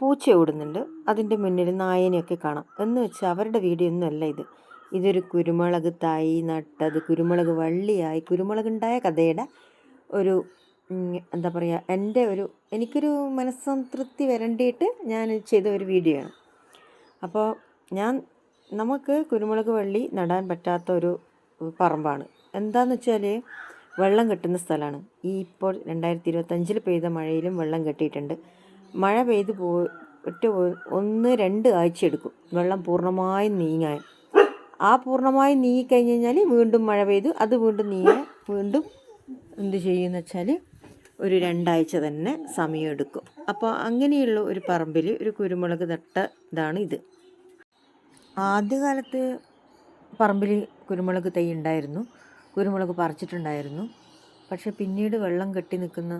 പൂച്ച ഓടുന്നുണ്ട്. അതിന്റെ മുന്നിൽ നായനെയൊക്കെ കാണാം. എന്ന് വെച്ചാൽ അവരുടെ വീഡിയോ ഒന്നുമല്ല ഇത്. ഇതൊരു കുരുമുളക് തൈ നട്ടത് കുരുമുളക് വള്ളിയായി കുരുമുളക് ഉണ്ടായ കഥയുടെ ഒരു എന്താ പറയുക എന്റെ ഒരു എനിക്കൊരു മനസ്സംതൃപ്തി വരണ്ടിയിട്ട് ഞാൻ ചെയ്ത ഒരു വീഡിയോ ആണ് അപ്പോൾ ഞാൻ നമുക്ക് കുരുമുളക് വള്ളി നടാൻ പറ്റാത്ത ഒരു പറമ്പാണ്. എന്താന്ന് വെച്ചാൽ വെള്ളം കെട്ടുന്ന സ്ഥലമാണ്. ഈ ഇപ്പോൾ രണ്ടായിരത്തി ഇരുപത്തഞ്ചിൽ പെയ്ത മഴയിലും വെള്ളം കെട്ടിയിട്ടുണ്ട്. മഴ പെയ്ത് പോയിട്ട് ഒന്ന് രണ്ട് ആഴ്ച എടുക്കും. വെള്ളം പൂർണമായും നീങ്ങാൻ. ആ പൂർണമായും നീങ്ങിക്കഴിഞ്ഞ് കഴിഞ്ഞാൽ വീണ്ടും മഴ പെയ്തു. അത് വീണ്ടും നീങ്ങാൻ വീണ്ടും എന്ത് ചെയ്യുമെന്ന് വെച്ചാൽ ഒരു രണ്ടാഴ്ച തന്നെ സമയമെടുക്കും അപ്പോൾ അങ്ങനെയുള്ള ഒരു പറമ്പിൽ ഒരു കുരുമുളക് നട്ട ഇതാണ് ഇത്. ആദ്യകാലത്ത് പറമ്പിൽ കുരുമുളക് തൈ ഉണ്ടായിരുന്നു. കുരുമുളക് പറിച്ചിട്ടുണ്ടായിരുന്നു. പക്ഷെ പിന്നീട് വെള്ളം കെട്ടി നിൽക്കുന്ന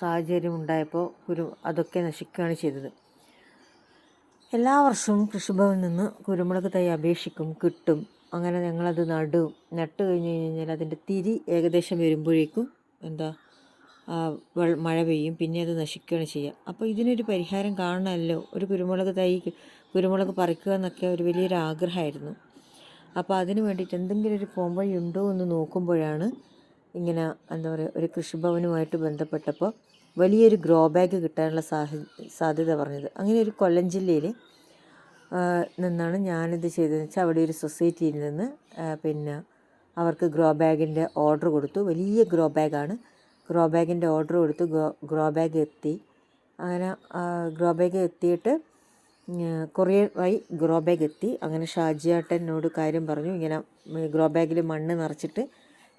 സാഹചര്യം ഉണ്ടായപ്പോൾ കുരു അതൊക്കെ നശിക്കുകയാണ് ചെയ്തത്. എല്ലാ വർഷവും കൃഷിഭവനിൽ നിന്ന് കുരുമുളക് തൈ അപേക്ഷിക്കും കിട്ടും. അങ്ങനെ ഞങ്ങളത് നടും. നട്ട് കഴിഞ്ഞ് കഴിഞ്ഞാൽ അതിന്റെ തിരി ഏകദേശം വരുമ്പോഴേക്കും എന്താ മഴ പെയ്യും. പിന്നെ അത് നശിക്കുകയാണ് ചെയ്യുക. അപ്പോൾ ഇതിനൊരു പരിഹാരം കാണണമല്ലോ. ഒരു കുരുമുളക് തൈ കുരുമുളക് പറിക്കുക എന്നൊക്കെ ഒരു വലിയൊരു ആഗ്രഹമായിരുന്നു. അപ്പോൾ അതിന് വേണ്ടിയിട്ട് എന്തെങ്കിലും ഒരു പോംവഴി ഉണ്ടോ എന്ന് നോക്കുമ്പോഴാണ് ഇങ്ങനെ എന്താ പറയുക ഒരു കൃഷിഭവനുമായിട്ട് ബന്ധപ്പെട്ടപ്പോൾ വലിയൊരു ഗ്രോ ബാഗ് കിട്ടാനുള്ള സാഹ സാധ്യത പറഞ്ഞത് അങ്ങനെ ഒരു കൊല്ലം ജില്ലയിൽ നിന്നാണ് ഞാനിത് ചെയ്തതെന്ന് വെച്ചാൽ അവിടെ ഒരു സൊസൈറ്റിയിൽ നിന്ന് പിന്നെ അവർക്ക് ഗ്രോ ബാഗിന്റെ ഓർഡർ കൊടുത്തു. വലിയ ഗ്രോ ബാഗാണ്. ഗ്രോ ബാഗിന്റെ ഓർഡർ കൊടുത്തു ഗ്രോ ഗ്രോ ബാഗ് എത്തി. അങ്ങനെ ഗ്രോ ബാഗ് എത്തിയിട്ട് കൊറിയർ വഴി ഗ്രോ ബാഗ് എത്തി. അങ്ങനെ ഷാജിയാട്ടനോട് കാര്യം പറഞ്ഞു. ഇങ്ങനെ ഗ്രോ ബാഗിൽ മണ്ണ് നിറച്ചിട്ട്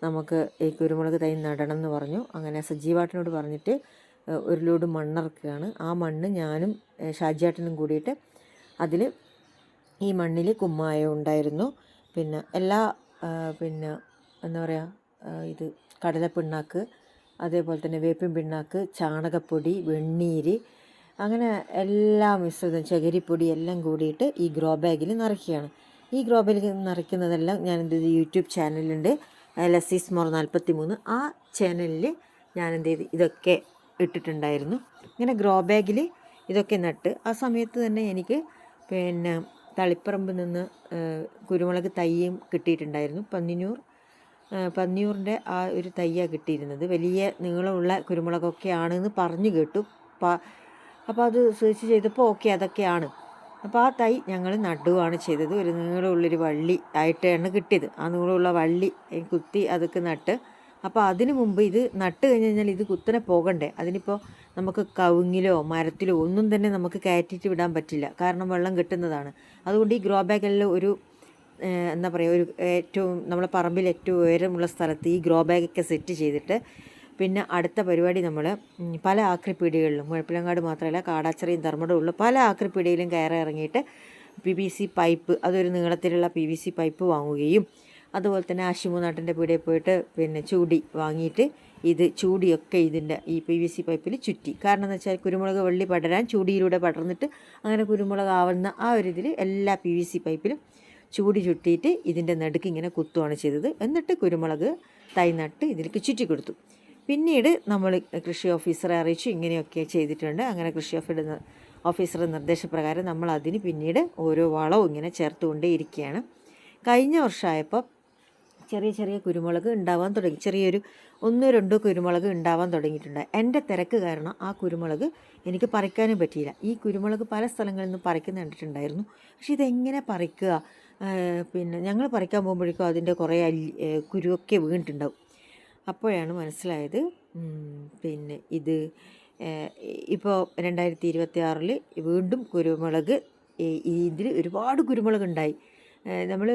നമുക്ക് ഈ കുരുമുളക് തൈ നടണം എന്ന് പറഞ്ഞു. അങ്ങനെ സജീവാട്ടനോട് പറഞ്ഞിട്ട് ഒരു ലോഡ് മണ്ണിറക്കുകയാണ്. ആ മണ്ണ് ഞാനും ഷാജിയാട്ടനും കൂടിയിട്ട് അതിൽ ഈ മണ്ണിൽ കുമ്മായം ഉണ്ടായിരുന്നു. പിന്നെ എല്ലാ പിന്നെ എന്താ പറയുക ഇത് കടലപ്പിണ്ണാക്ക് അതേപോലെ തന്നെ വേപ്പിൻ പിണ്ണാക്ക് ചാണകപ്പൊടി വെണ്ണീര് അങ്ങനെ എല്ലാ മിശ്രിതം ചകിരിപ്പൊടി എല്ലാം കൂടിയിട്ട് ഈ ഗ്രോ ബാഗിൽ നിറയ്ക്കുകയാണ്. ഈ ഗ്രോ ബാഗിൽ നിറയ്ക്കുന്നതെല്ലാം ഞാൻ എന്ത് യൂട്യൂബ് ചാനലുണ്ട് ലസീസ് മോർ നാൽപ്പത്തി മൂന്ന് ആ ചാനലിൽ ഞാൻ എന്ത് ചെയ്തു ഇതൊക്കെ ഇട്ടിട്ടുണ്ടായിരുന്നു. ഇങ്ങനെ ഗ്രോ ബാഗിൽ ഇതൊക്കെ നട്ട് ആ സമയത്ത് തന്നെ എനിക്ക് പിന്നെ തളിപ്പറമ്പിൽ നിന്ന് കുരുമുളക് തയ്യും കിട്ടിയിട്ടുണ്ടായിരുന്നു. പന്നിനൂർ പന്നിയൂറിന്റെ ആ ഒരു തയ്യാണ് കിട്ടിയിരുന്നത്. വലിയ നീളമുള്ള കുരുമുളകൊക്കെ ആണെന്ന് പറഞ്ഞു കേട്ടു. അപ്പോൾ അത് സെർച്ച് ചെയ്തപ്പോൾ ഓക്കെ അതൊക്കെയാണ്. അപ്പോൾ ആ തൈ ഞങ്ങൾ നടുവാണ് ചെയ്തത്. ഒരു നീളമുള്ളൊരു വള്ളി ആയിട്ടാണ് കിട്ടിയത്. ആ നീളമുള്ള വള്ളി കുത്തി അതൊക്കെ നട്ട്. അപ്പോൾ അതിന് മുമ്പ് ഇത് നട്ട് കഴിഞ്ഞ് കഴിഞ്ഞാൽ ഇത് കുത്തനെ പോകണ്ടേ? അതിനിപ്പോൾ നമുക്ക് കവുങ്ങിലോ മരത്തിലോ ഒന്നും തന്നെ നമുക്ക് കയറ്റിയിട്ട് വിടാൻ പറ്റില്ല. കാരണം വെള്ളം കിട്ടുന്നതാണ്. അതുകൊണ്ട് ഈ ഗ്രോ ബാഗെല്ലാം ഒരു എന്താ പറയുക ഒരു ഏറ്റവും നമ്മളെ പറമ്പിൽ ഏറ്റവും ഉയരമുള്ള സ്ഥലത്ത് ഈ ഗ്രോ ബാഗൊക്കെ സെറ്റ് ചെയ്തിട്ട് പിന്നെ അടുത്ത പരിപാടി നമ്മൾ പല ആക്രിപ്പീടികളിലും മുഴപ്പിലങ്ങാട് മാത്രമല്ല കാടാച്ചറയും ധർമ്മടമുള്ള പല ആക്രിപ്പീടിയിലും കയറി ഇറങ്ങിയിട്ട് പി വി സി പൈപ്പ് അതൊരു നീളത്തിലുള്ള പി വി സി പൈപ്പ് വാങ്ങുകയും അതുപോലെ തന്നെ ആശുമൂനാട്ടിന്റെ പീടിയിൽ പോയിട്ട് പിന്നെ ചൂടി വാങ്ങിയിട്ട് ഇത് ചൂടിയൊക്കെ ഇതിന്റെ ഈ പി വി സി പൈപ്പിൽ ചുറ്റി. കാരണം എന്ന് വെച്ചാൽ കുരുമുളക് വെള്ളി പടരാൻ ചൂടിയിലൂടെ പടർന്നിട്ട് അങ്ങനെ കുരുമുളക് ആവുന്ന ആ ഒരു ഇതിൽ എല്ലാ പി വി സി പൈപ്പിലും ചൂടി ചുറ്റിയിട്ട് ഇതിന്റെ നടുക്ക് ഇങ്ങനെ കുത്തുവാണ് ചെയ്തത്. എന്നിട്ട് കുരുമുളക് തൈ നട്ട് ഇതിലേക്ക് ചുറ്റി കൊടുത്തു. പിന്നീട് നമ്മൾ കൃഷി ഓഫീസറെ അറിയിച്ചു ഇങ്ങനെയൊക്കെ ചെയ്തിട്ടുണ്ട്. അങ്ങനെ കൃഷി ഓഫീസ് ഓഫീസറുടെ നിർദ്ദേശപ്രകാരം നമ്മൾ അതിന് പിന്നീട് ഓരോ വളവും ഇങ്ങനെ ചേർത്തുകൊണ്ടേ ഇരിക്കുകയാണ്. കഴിഞ്ഞ വർഷമായപ്പോൾ ചെറിയ ചെറിയ കുരുമുളക് ഉണ്ടാവാൻ തുടങ്ങി. ചെറിയൊരു ഒന്നോ രണ്ടോ കുരുമുളക് ഉണ്ടാവാൻ തുടങ്ങിയിട്ടുണ്ട്. എന്റെ തിരക്ക് കാരണം ആ കുരുമുളക് എനിക്ക് പറിക്കാനും പറ്റിയില്ല. ഈ കുരുമുളക് പല സ്ഥലങ്ങളിൽ നിന്ന് പറിക്കുന്ന കണ്ടിട്ടുണ്ടായിരുന്നു. പക്ഷെ ഇതെങ്ങനെ പറിക്കുക? പിന്നെ ഞങ്ങൾ പറിക്കാൻ പോകുമ്പോഴേക്കും അതിന്റെ കുറേ അല്ലി കുരുവൊക്കെ വീണിട്ടുണ്ടാവും. അപ്പോഴാണ് മനസ്സിലായത്. പിന്നെ ഇത് ഇപ്പോൾ രണ്ടായിരത്തി ഇരുപത്തി ആറിൽ വീണ്ടും കുരുമുളക് ഇതിൽ ഒരുപാട് കുരുമുളക് ഉണ്ടായി. നമ്മൾ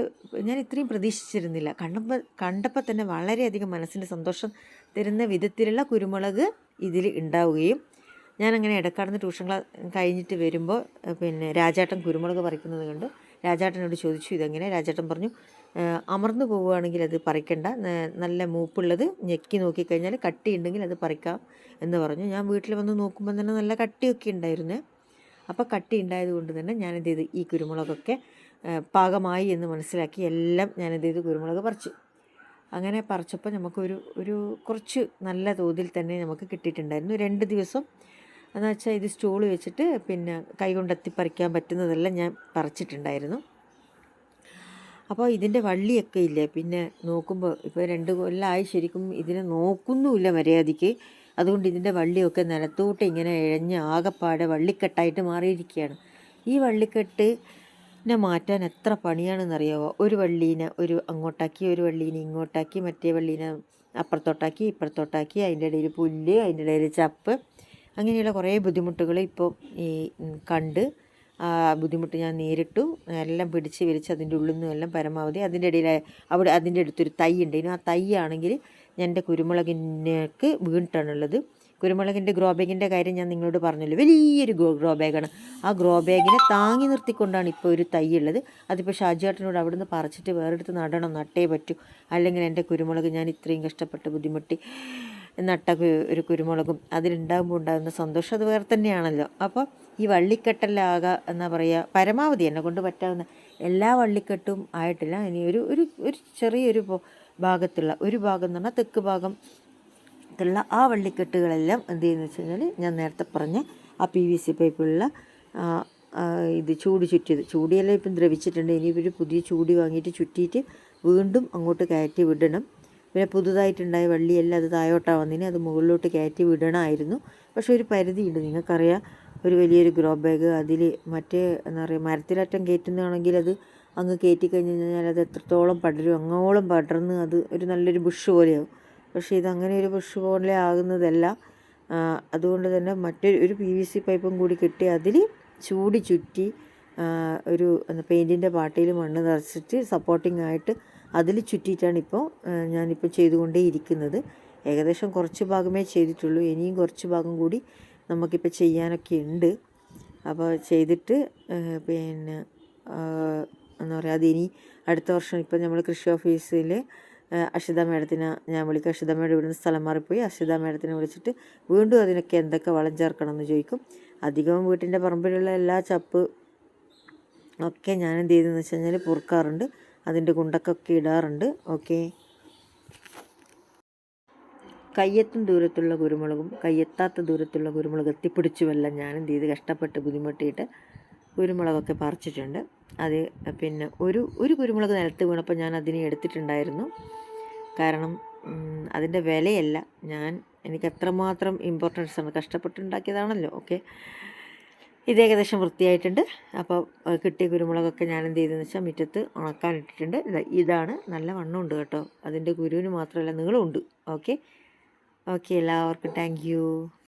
ഞാൻ ഇത്രയും പ്രതീക്ഷിച്ചിരുന്നില്ല. കണ്ടപ്പോൾ കണ്ടപ്പോൾ തന്നെ വളരെയധികം മനസ്സിന് സന്തോഷം തരുന്ന വിധത്തിലുള്ള കുരുമുളക് ഇതിൽ ഉണ്ടാവുകയും ഞാനങ്ങനെ ഇടക്കാടുന്ന് ട്യൂഷൻ ക്ലാസ് കഴിഞ്ഞിട്ട് വരുമ്പോൾ പിന്നെ രാജാട്ടൻ കുരുമുളക് പറിക്കുന്നത് കണ്ട്. രാജാട്ടനോട് ചോദിച്ചു ഇതെങ്ങനെ? രാജാട്ടൻ പറഞ്ഞു അമർന്നു പോവുകയാണെങ്കിൽ അത് പറിക്കണ്ട. നല്ല മൂപ്പുള്ളത് ഞെക്കി നോക്കിക്കഴിഞ്ഞാൽ കട്ടിയുണ്ടെങ്കിൽ അത് പറിക്കാം എന്ന് പറഞ്ഞു. ഞാൻ വീട്ടിൽ വന്ന് നോക്കുമ്പോൾ തന്നെ നല്ല കട്ടിയൊക്കെ ഉണ്ടായിരുന്നു. അപ്പോൾ കട്ടി ഉണ്ടായത് കൊണ്ട് തന്നെ ഞാനെന്ത് ചെയ്തു? ഈ കുരുമുളകൊക്കെ പാകമായി എന്ന് മനസ്സിലാക്കി എല്ലാം ഞാനെന്ത് ചെയ്തു? കുരുമുളക് പറിച്ചു. അങ്ങനെ പറിച്ചപ്പോൾ നമുക്കൊരു ഒരു കുറച്ച് നല്ല തോതിൽ തന്നെ നമുക്ക് കിട്ടിയിട്ടുണ്ടായിരുന്നു. രണ്ട് ദിവസം എന്ന് വെച്ചാൽ ഇത് സ്റ്റൂൾ വെച്ചിട്ട് പിന്നെ കൈകൊണ്ടെത്തി പറിക്കാൻ പറ്റുന്നതെല്ലാം ഞാൻ പറിച്ചിട്ടുണ്ടായിരുന്നു. അപ്പോൾ ഇതിന്റെ വള്ളിയൊക്കെ ഇല്ലേ? പിന്നെ നോക്കുമ്പോൾ ഇപ്പോൾ രണ്ട് കൊല്ലമായി ശരിക്കും ഇതിനെ നോക്കുന്നുമില്ല മര്യാദയ്ക്ക്. അതുകൊണ്ട് ഇതിന്റെ വള്ളിയൊക്കെ നിലത്തോട്ട് ഇങ്ങനെ ഇഴഞ്ഞ് ആകെപ്പാടെ വള്ളിക്കെട്ടായിട്ട് മാറിയിരിക്കുകയാണ്. ഈ വള്ളിക്കെട്ട് നെ മാറ്റാൻ എത്ര പണിയാണെന്നറിയാവോ? ഒരു വള്ളീനെ ഒരു അങ്ങോട്ടാക്കി ഒരു വള്ളീനെ ഇങ്ങോട്ടാക്കി മറ്റേ വള്ളീനെ അപ്പുറത്തോട്ടാക്കി ഇപ്പുറത്തോട്ടാക്കി അതിന്റെ ഇടയിൽ പുല്ല് അതിന്റെ ഇടയിൽ ചപ്പ് അങ്ങനെയുള്ള കുറേ ബുദ്ധിമുട്ടുകൾ ഇപ്പോൾ ഈ കണ്ട്. ആ ബുദ്ധിമുട്ട് ഞാൻ നേരിട്ടു. എല്ലാം പിടിച്ച് വലിച്ച് അതിന്റെ ഉള്ളിൽ നിന്നും എല്ലാം പരമാവധി അതിന്റെ ഇടയിൽ അവിടെ അതിന്റെ അടുത്തൊരു തൈ ഉണ്ട് ഇനി ആ തൈ ആണെങ്കിൽ ഞാൻ എന്റെ കുരുമുളകിനേക്ക് വീണിട്ടാണുള്ളത്. കുരുമുളകിന്റെ ഗ്രോ ബാഗിന്റെ കാര്യം ഞാൻ നിങ്ങളോട് പറഞ്ഞല്ലോ. വലിയൊരു ഗ്രോ ബാഗാണ്. ആ ഗ്രോ ബാഗിനെ താങ്ങി നിർത്തിക്കൊണ്ടാണ് ഇപ്പോൾ ഒരു തൈ ഉള്ളത്. അതിപ്പോൾ ഷാജിയേട്ടനോട് അവിടെ നിന്ന് പറിച്ചിട്ട് വേറെടുത്ത് നടണം നട്ടേ പറ്റൂ. അല്ലെങ്കിൽ എന്റെ കുരുമുളക് ഞാൻ ഇത്രയും കഷ്ടപ്പെട്ട് ബുദ്ധിമുട്ടി നട്ട ഒരു കുരുമുളകും അതിലുണ്ടാകുമ്പോൾ ഉണ്ടാകുന്ന സന്തോഷം അത് വേറെ തന്നെയാണല്ലോ. അപ്പോൾ ഈ വള്ളിക്കെട്ടലാക എന്നാ പറയുക പരമാവധി എന്നെ കൊണ്ട് പറ്റാവുന്ന എല്ലാ വള്ളിക്കെട്ടും ആയിട്ടില്ല. ഇനി ഒരു ഒരു ഒരു ചെറിയൊരു ഭാഗത്തുള്ള ഒരു ഭാഗം എന്ന് പറഞ്ഞാൽ തെക്ക് ഭാഗം ത്തുള്ള ആ വള്ളിക്കെട്ടുകളെല്ലാം എന്ത് ചെയ്യുന്നു വെച്ച് കഴിഞ്ഞാൽ ഞാൻ നേരത്തെ പറഞ്ഞ ആ പി വി സി പൈപ്പിലുള്ള ഇത് ചൂട് ചുറ്റിയത്. ചൂടിയെല്ലാം ഇപ്പം ദ്രവിച്ചിട്ടുണ്ട്. ഇനി ഒരു പുതിയ ചൂടി വാങ്ങിയിട്ട് ചുറ്റിയിട്ട് വീണ്ടും അങ്ങോട്ട് കയറ്റി വിടണം. പിന്നെ പുതുതായിട്ടുണ്ടായ വള്ളിയെല്ലാം അത് താഴോട്ടാണ് വന്നതിന് അത് മുകളിലോട്ട് കയറ്റി വിടണമായിരുന്നു പക്ഷേ ഒരു പരിധിയുണ്ട്. നിങ്ങൾക്കറിയാം ഒരു വലിയൊരു ഗ്രോ ബാഗ് അതിൽ മറ്റേ എന്താ പറയുക മരത്തിലറ്റം കയറ്റുന്നതാണെങ്കിൽ അത് അങ്ങ് കയറ്റി കഴിഞ്ഞ് കഴിഞ്ഞാൽ അത് എത്രത്തോളം പടരും അങ്ങോളം പടർന്ന് അത് ഒരു നല്ലൊരു ബുഷ് പോലെയാവും. പക്ഷേ ഇതങ്ങനെ ഒരു ബുഷ് പോലെ ആകുന്നതല്ല. അതുകൊണ്ട് തന്നെ മറ്റൊരു ഒരു പി വി സി പൈപ്പും കൂടി കെട്ടി അതിൽ ചൂടി ചുറ്റി ഒരു പെയിന്റിന്റെ പാട്ടയിൽ മണ്ണ് നിറച്ചിട്ട് സപ്പോർട്ടിംഗ് ആയിട്ട് അതിൽ ചുറ്റിയിട്ടാണ് ഇപ്പോൾ ഞാനിപ്പോൾ ചെയ്തുകൊണ്ടേ ഇരിക്കുന്നത്. ഏകദേശം കുറച്ച് ഭാഗമേ ചെയ്തിട്ടുള്ളൂ. ഇനിയും കുറച്ച് ഭാഗം കൂടി നമുക്കിപ്പോൾ ചെയ്യാനൊക്കെ ഉണ്ട്. അപ്പോൾ ചെയ്തിട്ട് പിന്നെ എന്താ പറയുക അത് ഇനി അടുത്ത വർഷം ഇപ്പോൾ നമ്മൾ കൃഷി ഓഫീസിൽ അക്ഷിത മേഡത്തിനെ ഞാൻ വിളിക്കും. അക്ഷിത മേഡം ഇവിടുന്ന് സ്ഥലം മാറിപ്പോയി. അക്ഷിത മേഡത്തിനെ വിളിച്ചിട്ട് വീണ്ടും അതിനൊക്കെ എന്തൊക്കെ വളം ചേർക്കണം എന്ന് ചോദിക്കും. അധികവും വീട്ടിന്റെ പറമ്പിലുള്ള എല്ലാ ചപ്പ് ഒക്കെ ഞാൻ എന്ത് ചെയ്തെന്ന് വെച്ച് കഴിഞ്ഞാൽ പൊറുക്കാറുണ്ട്. അതിന്റെ കുണ്ടക്കൊക്കെ ഇടാറുണ്ട്. ഓക്കെ. കയ്യെത്തും ദൂരത്തുള്ള കുരുമുളകും കയ്യെത്താത്ത ദൂരത്തുള്ള കുരുമുളക് എത്തിപ്പിടിച്ചുമെല്ലാം ഞാൻ എന്ത് ചെയ്ത് കഷ്ടപ്പെട്ട് ബുദ്ധിമുട്ടിയിട്ട് കുരുമുളകൊക്കെ പറിച്ചിട്ടുണ്ട്. അത് പിന്നെ ഒരു ഒരു കുരുമുളക് നിലത്ത് വീണപ്പോൾ ഞാൻ അതിനെ എടുത്തിട്ടുണ്ടായിരുന്നു. കാരണം അതിന്റെ വിലയല്ല. ഞാൻ എനിക്ക് എത്രമാത്രം ഇമ്പോർട്ടൻസ് ആണ്. കഷ്ടപ്പെട്ടുണ്ടാക്കിയതാണല്ലോ ഓക്കെ. ഇത് ഏകദേശം വൃത്തിയായിട്ടുണ്ട്. അപ്പോൾ കിട്ടിയ കുരുമുളകൊക്കെ ഞാൻ എന്ത് ചെയ്തെന്ന് വെച്ചാൽ മുറ്റത്ത് ഉണക്കാനിട്ടിട്ടുണ്ട് ഇതാ ഇതാണ്. നല്ല വണ്ണമുണ്ട് കേട്ടോ. അതിന്റെ കുരുവിന് മാത്രമല്ല നീളമുണ്ട് ഓക്കെ? ഓക്കെ എല്ലാവർക്കും താങ്ക്